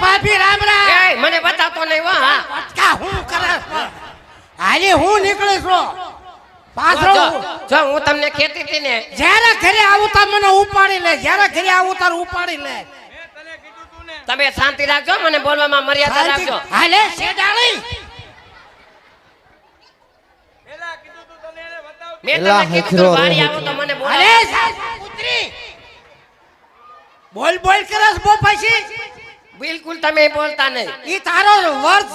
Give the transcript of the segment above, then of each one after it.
ભાભી રામ રામ. એ મને બતાતો નહીં વા હા. હું કરે હાલી હું નીકળીશ રો પાછો જો હું. તમને ખેતી હતી ને. જ્યારે ઘરે આવું તાર મને ઉપાડી લે જ્યારે ઘરે આવું તાર ઉપાડી લે. તમે શાંતિ રાખજો મને બોલવામાં મર્યાદા રાખજો. હાલે શેડાળી મેં તમને કીધું રે આવો તો મને બોલાવો પુત્રી. બોલ બોલ કરસ બો પછી. બિલકુલ તમે બોલતા નહીં. ઈ તારો વર્ષ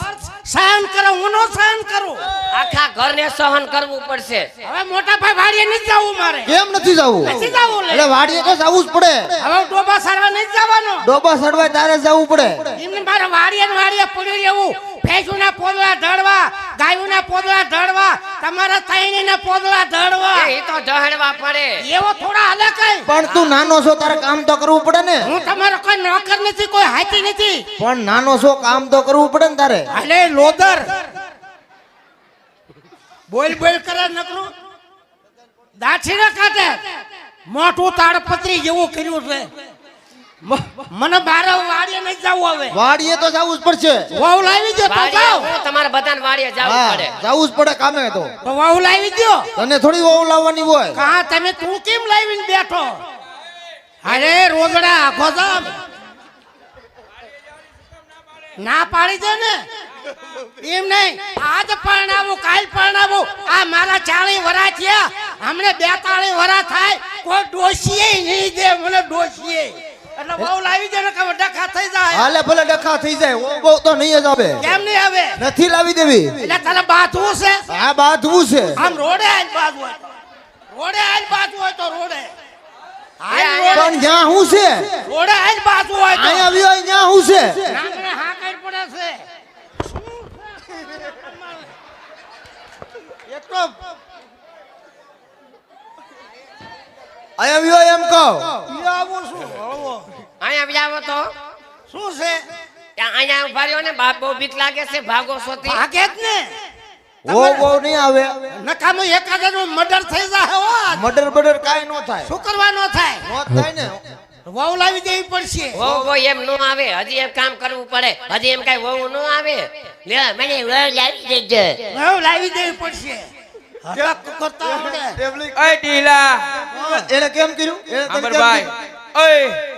સહન કરો હું નો સહન કરું. આખા ઘરને સહન કરવું પડશે. હવે મોટા ભાઈ વાડીએ નથી જવું મારે. કેમ નથી જવું? નથી જવું એટલે વાડીએ તો જવું જ પડે. હવે ડોબા સારવા નથી જવાનો. ડોબા સડવા તારે જવું પડે. એમને મારે વાડીએ વાડીએ પડ્યું રહેવું. તમારા તૈણીના પોદળા ઢળવા એ તો ઢહડવા પડે. એવો થોડા હાલે કઈ. પણ તું નાનો છો તારે કામ તો કરવું પડે ને. હું તમારો કોઈ નોકર નથી કોઈ હાથી નથી. પણ નાનો છો કામ તો કરવું પડે ને તારે. હાલે લોદર બોલ બોલ કરે નકરું. દાછીને કાઢે. મોટું તાડપત્રી જેવું કર્યું છે. મને બારે વાડીએ નહીં જવું હવે. વાડીએ તો જવું જ પડશે. વહુ લાવી દો તો તમારે બધાને વાડીએ જવું પડે. જવું જ પડે કામે તો. તો વહુ લાવી દો તને થોડી વહુ લાવવાની હોય. કા તમે તું કેમ લાવીને બેઠો? અરે રોજડા આખો જામ ના પાડી દે ને. એમ નહીં. આજ પરણાવું કાલ પરણાવું. આ મારા ચાળી વરા થયા. હમણે બેતાળી વરા થાય. કોઈ ડોસીએ નહીં દે મને ડોશીએ એટલે બહુ લાવી દે ને કે ડખા થઈ જાય. હાલે ભલે ડખા થઈ જાય ઓ બહુ તો નહીં જ આવે. કેમ નહીં આવે? નથી લાવી દેવી. એટલે તારે બાથવું છે? હા બાથવું છે. આમ રોડે આજ બાથવું હોય રોડે આજ બાથવું હોય તો રોડે. પણ જ્યાં હું છે રોડે આજ બાજુ હોય તો. અહીંયા આવ્યો હોય ત્યાં હું છે. નાંગણે હા કઈ પડે છે. એક અહીંયા આવ્યો એમ કહો. આવું હળવો. અહીંયા આવો તો. શું છે? અહીંયા ઊભા રહ્યો ને બાપ બહુ બીક લાગે છે ભાગો સોથી. ભાગે જ ને. વો બહુ નહીં આવે. નકામું એકાદાનું મર્ડર થઈ જાય હો મર્ડર બર્ડર કાંઈ ન થાય. શું કરવાનો થાય? નો થાય ને. વહુ લાવી દેવી પડશે. વહુ વહુ એમ નો આવે. હજી એમ કામ કરવું પડે. હજી એમ કઈ વહુ નો આવે. લે મને વહુ લાવી દેજે. વહુ લાવી દેવી પડશે. કરતા આવડે. અય ઢીલા. એને કેમ કર્યું? તને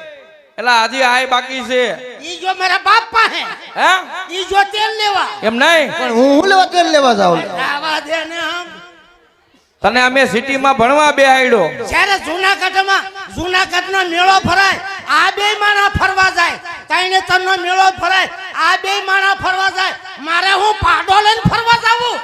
એલા હજી આય બાકી છે. ઈ જો મારા બાપ પાસે હે? ઈ જો તેલ લેવા. એમ નહીં? પણ હું હું લેવા તેલ લેવા જાઉં? આવા દે ને આમ. તને અમે સિટીમાં ભણવા બે આયડો. જ્યારે જુનાગઢમાં જુનાગઢનો મેળો ભરાય આ બે માણા ફરવા જાય. તાઈને તનનો મેળો ભરાય આ બે માણા ફરવા જાય. મારે હું પાડો લઈને ફરવા જાવું?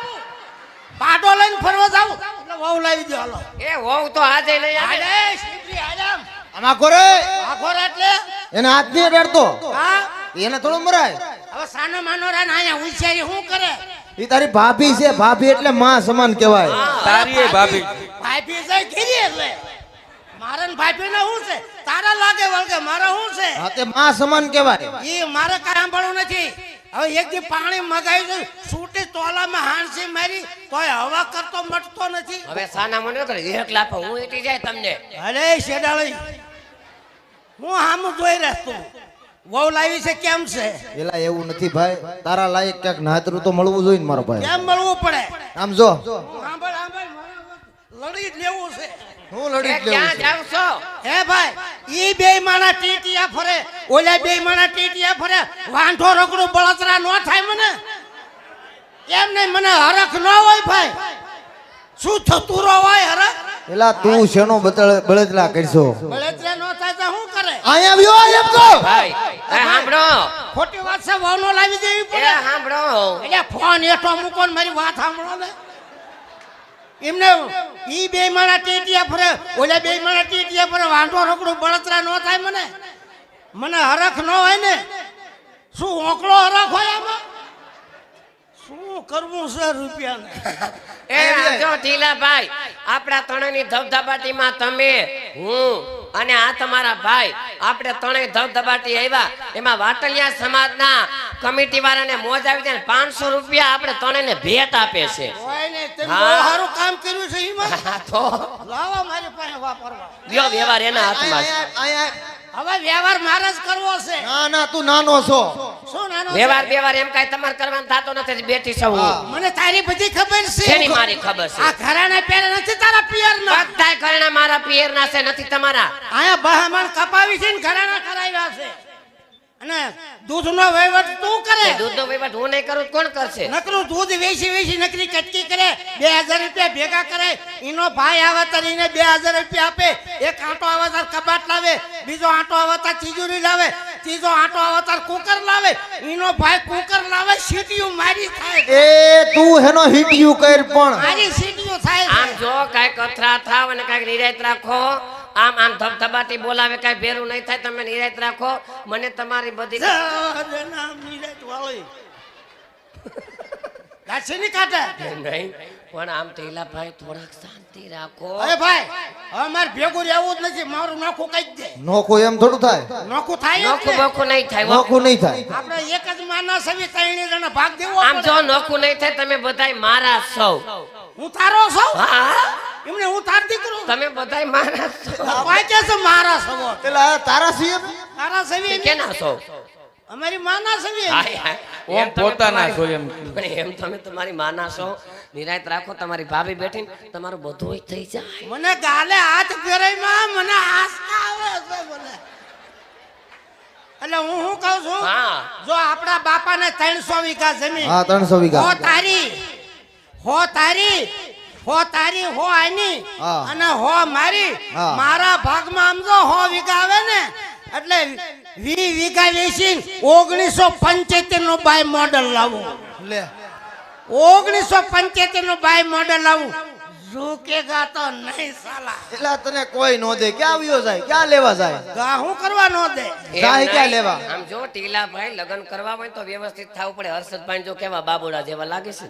પાડો લઈને ફરવા જાવું? એટલે વહુ લાવી દે હાલો. એ વહુ તો આજે લઈ આવે. હાલે શિવજી હાલમ કોરે આખો એટલે? એને હાથ નહીં અડાડતો. હા? એને થોડું મરાય. હવે સાનો માનો રાન અહીંયા હોશિયારી શું કરે? એ તારી ભાભી છે ભાભી એટલે માં સમાન કહેવાય. તારી એ ભાભી. ભાભી. છે ઘીરી એટલે. મારે ને ભાભી ને શું છે? તારા લાગે વળગે મારે શું છે? હા તે માં સમાન કહેવાય. એ મારે કાંઈ સાંભળવું નથી. હવે એક દી પાણી મગાવી છૂટે સૂટી તોલામાં હાણસી મારી તોય હવા કરતો મટતો નથી. હવે સાના મને કરે એક લાફો હું એટી જાય તમને. અરે શેડાળી હું હામું જોઈ રહ્યો તું વહુ લાવી છે કેમ છે? એલા એવું નથી ભાઈ તારા લાયક ક્યાંક નાતરું તો મળવું જોઈએ મારો ભાઈ. કેમ મળવું પડે? આમ જો. સાંભળ સાંભળ લડી લેવું છે. હું લડી લેવું ક્યાં. જાવ છો હે ભાઈ ઈ બે માણા ટીટિયા ફરે ઓલા બે માણા ટીટિયા ફરે વાંઢો રગડું બળતરા નો થાય મને. એમ નહીં મને હરખ ન હોય ભાઈ. શું થતું રો હોય હરખ? એલા તું શેનો બતળ- બળતરા કરશો? બળતરા નો થાય તો શું કરે? અહીંયા આવ્યો એમ કહો ભાઈ એ સાંભળો. ખોટી વાત છે વહુ લાવી દેવી એ પડે સાંભળો. એટલે ફોન એટો મૂકો ને મારી વાત સાંભળો ને. એમને ઈ બે માણા ટેટિયા ફરે ઓલા બે માણા ટેટિયા ફરે વાંઢો રગડું બળતરા નો થાય મને. મને હરખ ન હોય ને. શું ઓકળો હરખ હોય આમાં? શું કરવું છે રૂપિયાને? એ જો ઢીલાભાઈ આપણા ત્રણેયની ધબધબાટીમાં તમે હું અને આ તમારા ભાઈ આપણે ત્રણેય ધબધબાટી આવ્યા. એમાં વાટલિયા સમાજના કમિટી વાળાને મોજ આવી જાય પાંચસો રૂપિયા આપણે ત્રણેયને ભેટ આપે છે. સારું કામ કર્યું છે એમાં તો. લાવો મારી પાસે વાપરવા. વ્યવહાર એના હાથમાં. હવે વ્યવહાર મારે જ કરવો છે. ના ના તું નાનો છો. શું નાનો વ્યવહાર વ્યવહાર એમ કાંઈ તમારે કરવાનું થતો નથી બેઠી છું મને તારી બધી ખબર છે. એની મારી ખબર છે? આ ઘરાના પેર નથી તારા પિયર ના બધાય ઘરાના મારા પિયરના છે નથી તમારા. આયા બહામણ કપાવી છે ને ઘરાના કરાવ્યા છે. અને દૂધનો વહીવટ તું કરે. દૂધનો વહીવટ હું નહીં કરું કોણ કરશે? નકરું દૂધ વેચી વેચી નકરી કટકી કરે બે હજાર રૂપિયા ભેગા કરે. એનો ભાઈ આવે તાર એને બે હજાર રૂપિયા આપે. એક આંટો આવે તાર કબાટ લાવે બીજો આંટો આવે તાર ચીજુરી લાવે ત્રીજો આંટો આવે તાર કુકર લાવે. એનો ભાઈ કુકર લાવે સીટીયું મારી થાય. એ તું હેનો હિટિયું કર પણ. મારી સીટીયું થાય. આમ જો કાંઈક અથરા થાવ અને કાંઈક નિરાયત રાખો આમ આમ ધબધબાટી બોલાવે કાંઈ ભેરું નહીં થાય તમે નિરાયત રાખો. મને તમારી બધી કાંઠે નહીં પણ આમ થોડાક શાંતિ રાખો. અરે ભાઈ હવે મારે ભેગું રહેવું જ નથી મારું નોખું કઈ દે. નોખું એમ થોડું થાય. નોખું થાય નોખું બોખું નહીં થાય. નોખું નહીં થાય. આપણે એક જ માના સવી ત્રણે જણા ભાગ દેવો આમ જો નોખું નહીં થાય તમે બધાય મારા સૌ. હું તારો સૌ હા. એમને હું તાર દીકરો તમે બધાય મારા કે છે મારા સવો એટલે તારા સીએમ તારા સવી. કેના સૌ અમારી માના સવી એમ. પોતાના તમારી- છો એમ. પણ એમ તમે તમારી માના છો. નિરાયત રાખો તમારી ભાભી બેઠી તમારું બધું થઈ જાય. મને ગાલે હાથ ફેરાઈમાં મને આસકા આવે છે મને. એટલે હું શું કહું છું? જો આપણા બાપાને ત્રણસો વીઘા જમીન હા વીઘા. હો તારી હો તારી હો તારી હો આની. અને હો મારી. મારા ભાગમાં આમ જો હો વીઘા આવે ને એટલે વી વીઘા વેચીને ઓગણીસો પંચોતેર નો બાય મોડલ લાવું. લે. ઓગણીસો પંચોતેર નો બાય મોડલ લાવું. ઝૂકેગા તો નહીં સાલા. એટલા તને કોઈ નો દે. ક્યાં આવ્યો જાય? ક્યાં લેવા જાય? ગા હું કરવા નો દે? જાય ક્યાં લેવા? આમ જો ટીલાભાઈ લગ્ન કરવા હોય તો વ્યવસ્થિત થાવું પડે. હર્ષદભાઈ જો કેવા બાબુડા જેવા લાગે છે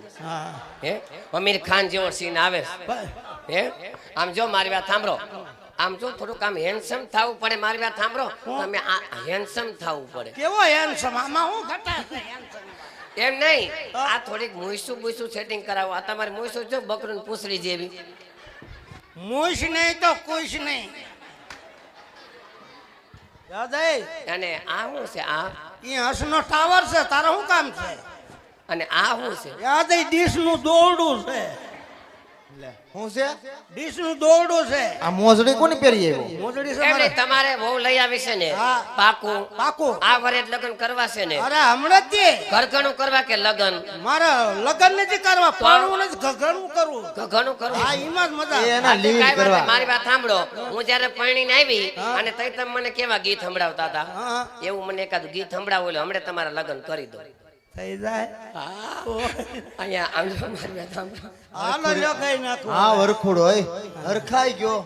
હે. અમીર ખાન જેવો સીન આવે છે. હે? આમ જો મારી વાત સાંભળો. આમ જો થોડુંક આમ હેન્ડસમ થવું પડે. મારી વાત સાંભળો. તમે હેન્ડસમ થવું પડે. કેવો હેન્ડસમ આમાં હું ઘટા છે handsome? એમ નહીં. આ થોડીક મુઈસુ મુઈસુ સેટિંગ કરાવો. આ તમારી મુઈસુ જો બકરું પૂછડી જેવી. મુઈસ નહીં તો કુઈસ નહીં. અને આ શું છે? આ એ હસનો ટાવર છે તારો શું કામ છે? અને આ શું છે? યાદ ડીશનું દોરડું છે. છે? ડીશનું દોરડું છે. આ મોજડી કોની પહેરી આવ્યો? મોજડી છે મારે. તમારે બહુ લઈ આવી છે ને. પાકું. પાકું? આ વરે લગ્ન કરવા છે ને. અરે હમણાં જ ઘરઘણું કરવા કે લગ્ન? મારે લગ્ન નથી કરવા પરણવું નથી ઘરનું કરવું ઘરઘણું કરવું હા એમાં જ મજા. એના લીડ કરવા. મારી વાત સાંભળો. હું જ્યારે પરણીને આવી અને તઈ તમે મને કેવા ગીત સંભળાવતા હતા? એવું મને એકાદ ગીત સંભળાવો એટલે હમણાં તમારા લગ્ન કરી દો. થઈ જાય. અહીંયા આમ જો મારી વાત હાલો કઈ નાખો. હા વરખુડ હોય. હરખાઈ ગયો.